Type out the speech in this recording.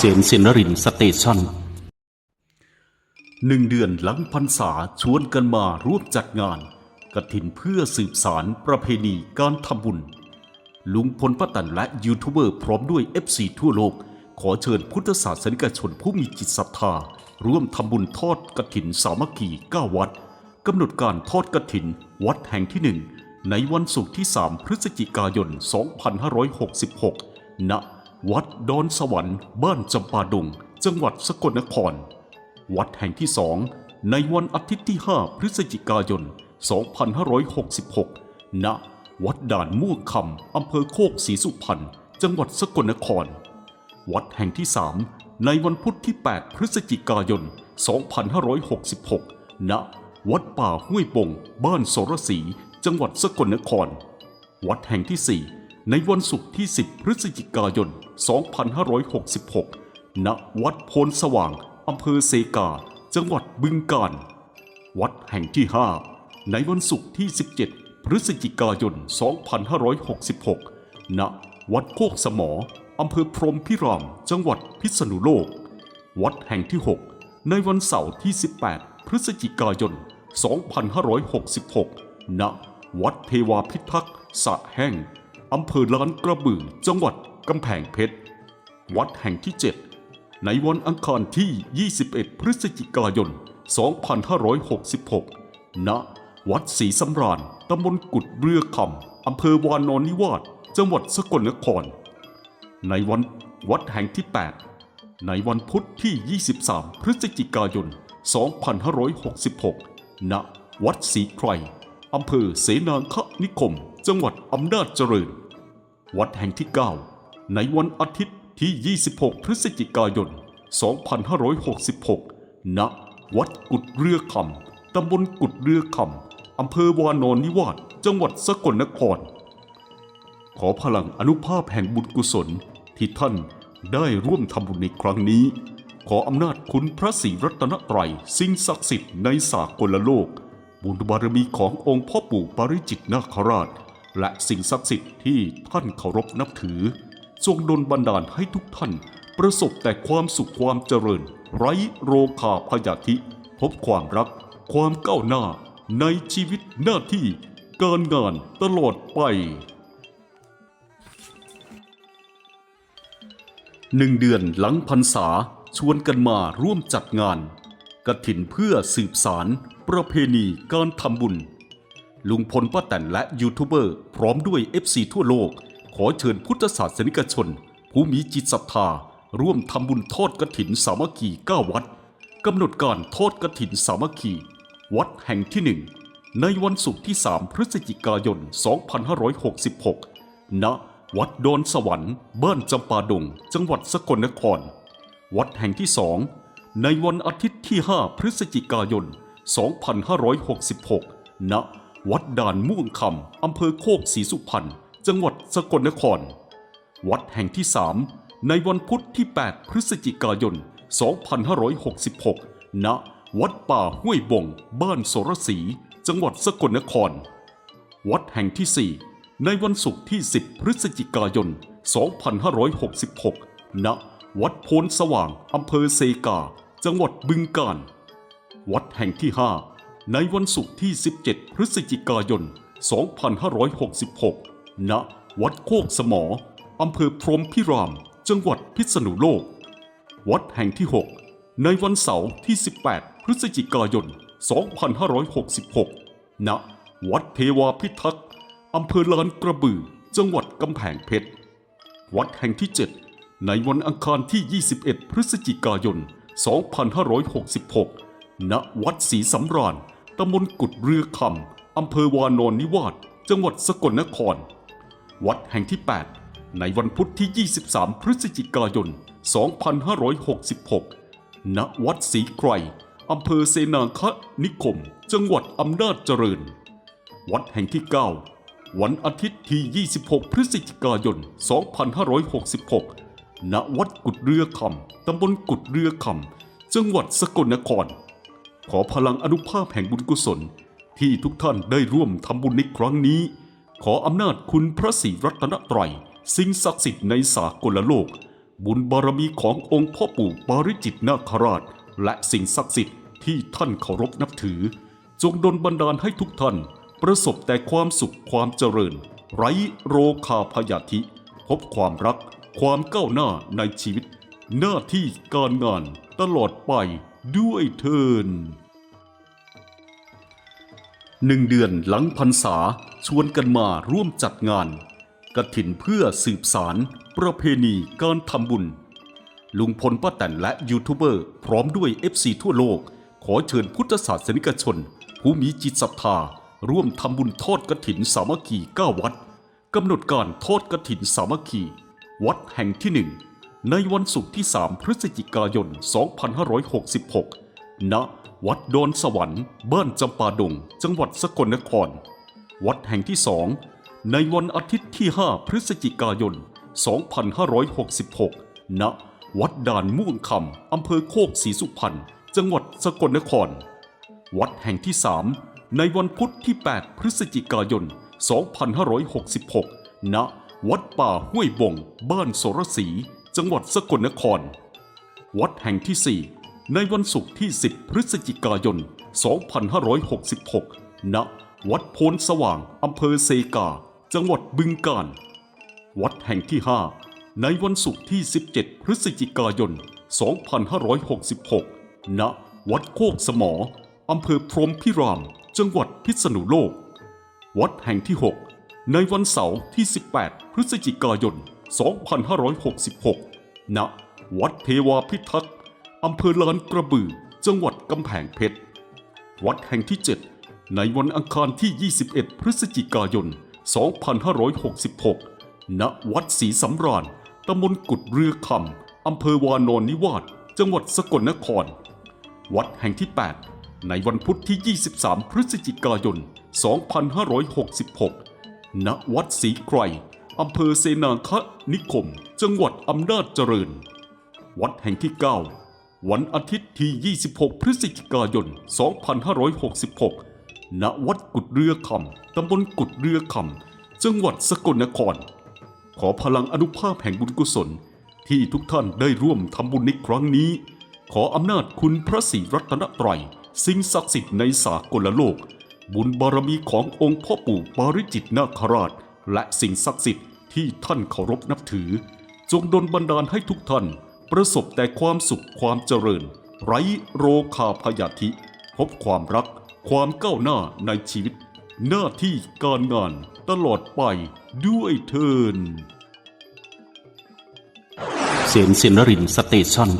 เสียนเซนนรินสเตชันหนึ่งเดือนหลังพรรษาชวนกันมาร่วมจัดงานกฐินเพื่อสืบสารประเพณีการทำบุญ ลุงพลป้าตันและยูทูบเบอร์พร้อมด้วย FC ทั่วโลก ขอเชิญพุทธศาสนิกชนผู้มีจิตศรัทธา ร่วมทำบุญทอดกฐินสามัคคี9วัดกำหนดการทอดกฐิน วัดแห่งที่หนึ่งในวันศุกร์ที่ 3 พฤศจิกายน 2566 ณ วัดดอนสวรรค์บ้านจำปาดง จังหวัดสกลนคร วัดแห่งที่สองในวันอาทิตย์ที่ 5 พฤศจิกายน 2566 ณ วัดด่านม่วงคำอำเภอโคกศรีสุพรรณ จังหวัดสกลนคร วัดแห่งที่3ในวันพุธที่ 8 พฤศจิกายน 2566 ณ วัดป่าห้วยบง บ้านโสรศรีจังหวัดสกลนคร วัดแห่งที่ 4 ในวันศุกร์ที่ 10 พฤศจิกายน 2566 ณ วัดโพนสว่าง อำเภอเซกา จังหวัดบึงกาฬ วัดแห่งที่ 5 ในวันศุกร์ที่ 17 พฤศจิกายน 2566 ณ วัดโคกสมอ อำเภอพรหมพิราม จังหวัดพิษณุโลก วัดแห่งที่ 6 ในวันเสาร์ที่ 18 พฤศจิกายน 2566 ณ วัดเทวาพิทักษ์สะแห้งอำเภอลานกระบือจังหวัด กำแพงเพชร วัดแห่งที่ 7 ในวันอังคารที่ 21 พฤศจิกายน 2566 ณ วัดศรีสำราญตำบลกุดเรือคำอำเภอวานอนนิวาสจังหวัดสกลนคร ในวันวัดแห่งที่ 8 ในวันพุธที่ 23 พฤศจิกายน 2566 ณ วัดศรีไครอำเภอเสนางคนิคม จังหวัดอำนาจเจริญ วัดแห่งที่ 9 ในวันอาทิตย์ที่ 26 พฤศจิกายน 2566 ณ วัดกุดเรือคำ ตำบลกุดเรือคำ อำเภอวานอนนิวาส จังหวัดสกลนคร ขอพลังอนุภาพแห่งบุญกุศลที่ท่านได้ร่วมทำบุญในครั้งนี้ ขออำนาจคุณพระศรีรัตนตรัยสิ่งศักดิ์สิทธิ์ในสากลโลก บุญบารมีขององค์พ่อปู่ปริจิตนาคราช และสิ่งศักดิ์สิทธิ์ที่ท่านเคารพนับถือ ทรงดลบันดาลให้ทุกท่าน ประสบแต่ความสุขความเจริญ ไร้โรคาพยาธิ พบความรัก ความก้าวหน้าในชีวิตหน้าที่ การงานตลอดไปหนึ่งเดือนหลังพรรษาชวนกันมาร่วมจัดงานกฐินเพื่อสืบสาร ประเพณีการทำบุญ ลุงพลป้าแตนและยูทูบเบอร์ พร้อมด้วย FC ทั่วโลก ขอเชิญพุทธศาสนิกชน ผู้มีจิตศรัทธา ร่วมทำบุญทอดกฐินสามัคคี9วัดกำหนดการทอดกฐินสามัคคี วัดแห่งที่หนึ่งในวันศุกร์ที่ 3 พฤศจิกายน 2566 ณ วัดดอนสวรรค์บ้านจำปาดง จังหวัดสกลนคร วัดแห่งที่สองในวันอาทิตย์ที่ 5 พฤศจิกายน 2566 ณ วัดด่านม่วงคำอำเภอโคกศรีสุพรรณ สกลนคร วัดแห่งที่ 3 ในวันพุธที่ 8 พฤศจิกายน 2566 ณ วัดป่าห้วยบง บ้านโสรศรีจังหวัดสกลนคร วัดแห่งที่ 4 ในวันศุกร์ที่ 10 พฤศจิกายน 2566 ณ วัดโพนสว่างอำเภอเซกา จังหวัดบึงกาฬ วัดแห่งที่ 5 ในวันศุกร์ที่ 17 พฤศจิกายน 2566 ณ วัดโคกสมออำเภอพรมพิราม จังหวัดพิษณุโลก วัดแห่งที่ 6 ในวันเสาร์ที่ 18 พฤศจิกายน 2566 ณ วัดเทวาพิทักษ์อำเภอลานกระบือ จังหวัดกำแพงเพชร วัดแห่งที่ 7 ในวันอังคารที่ 21 พฤศจิกายน 2566 ณ วัดศรีสำราญตำบลกุดเรือคำอำเภอวานอนนิวาสจังหวัดสกลนคร วัดแห่งที่ 8 ในวันพุธที่ 23 พฤศจิกายน 2566 ณ วัดศรีไกรอำเภอเสนาคะนิคม จังหวัดอำนาจเจริญ วัดแห่งที่ 9 วันอาทิตย์ที่ 26 พฤศจิกายน 2566 ณ วัดกุดเรือคำตำบลกุดเรือคำ จังหวัดสกลนคร ขอพลังอนุภาพแห่งบุญกุศล ที่ทุกท่านได้ร่วมทำบุญในครั้งนี้ ขออำนาจคุณพระศรีรัตนตรัยสิ่งศักดิ์สิทธิ์ในสากลโลก บุญบารมีขององค์พ่อปู่ปาริจิตนาคราช และสิ่งศักดิ์สิทธิ์ที่ท่านเคารพนับถือ จงดลบันดาลให้ทุกท่าน ประสบแต่ความสุขความเจริญ ไร้โรคาพยาธิ พบความรัก ความก้าวหน้าในชีวิต หน้าที่การงานตลอดไปด้วยเทินหนึ่งเดือนหลังพรรษา ชวนกันมาร่วมจัดงานกระถินเพื่อสืบสารประเพณีการทำบุญ ลุงพลป้าแตนและยูทูบเบอร์พร้อมด้วย FC ทั่วโลก ขอเชิญพุทธศาสนิกชน ผู้มีจิตศรัทธา ร่วมทำบุญทอดกระถินสามัคคี9วัดกำหนดการทอดกระถินสามัคคี วัดแห่งที่หนึ่งในวันศุกร์ที่ 3 พฤศจิกายน 2566 ณ วัดดอนสวรรค์ บ้านจำปาดง จังหวัดสกลนคร วัดแห่งที่สองในวันอาทิตย์ที่ 5 พฤศจิกายน 2566 ณ วัดด่านม่วงคำอำเภอโคกศรีสุพรรณ จังหวัดสกลนคร วัดแห่งที่3ในวันพุธที่ 8 พฤศจิกายน 2566 ณ วัดป่าห้วยบง บ้านโสรศรีจังหวัดสกลนคร วัดแห่งที่ 4 ในวันศุกร์ที่ 10 พฤศจิกายน 2566 ณ วัดโพนสว่างอำเภอเซกา จังหวัดบึงกาฬวัดแห่งที่ 5 ในวันศุกร์ที่ 17 พฤศจิกายน 2566 ณ วัดโคกสมออำเภอพรหมพิราม จังหวัดพิษณุโลก วัดแห่งที่ 6 ในวันเสาร์ที่ 18 พฤศจิกายน 2566 ณ วัดเทวาพิทักษ์อำเภอลานกระบือ จังหวัดกำแพงเพชร วัดแห่งที่ 7 ในวันอังคารที่ 21 พฤศจิกายน 2566 ณ วัดศรีสำราญ ตำบลกุดเรือคำ อำเภอวานอนนิวาส จังหวัดสกลนคร วัดแห่งที่ 8 ในวันพุธที่ 23 พฤศจิกายน 2566 ณ วัดศรีไกร อำเภอเสนาคะนิคม จังหวัดอำนาจเจริญ วัดแห่งที่ 9 วันอาทิตย์ที่ 26 พฤศจิกายน 2566 ณวัดกุดเรือคำตำบลกุดเรือคำจังหวัดสกลนคร ขอพลังอนุภาพแห่งบุญกุศล ที่ทุกท่านได้ร่วมทำบุญในครั้งนี้ ขออำนาจคุณพระศรีรัตนตรัยสิ่งศักดิ์สิทธิ์ในสากลโลก บุญบารมีขององค์พ่อปู่ปาริจิตนาคราช และสิ่งศักดิ์สิทธิ์ที่ท่านเคารพนับถือ จงดลบันดาลให้ทุกท่าน ประสบแต่ความสุขความเจริญ ไร้โรคาพยาธิ พบความรัก ความก้าวหน้าในชีวิต หน้าที่การงานตลอดไปด้วยเทิน เสียงสินรินสเตชัน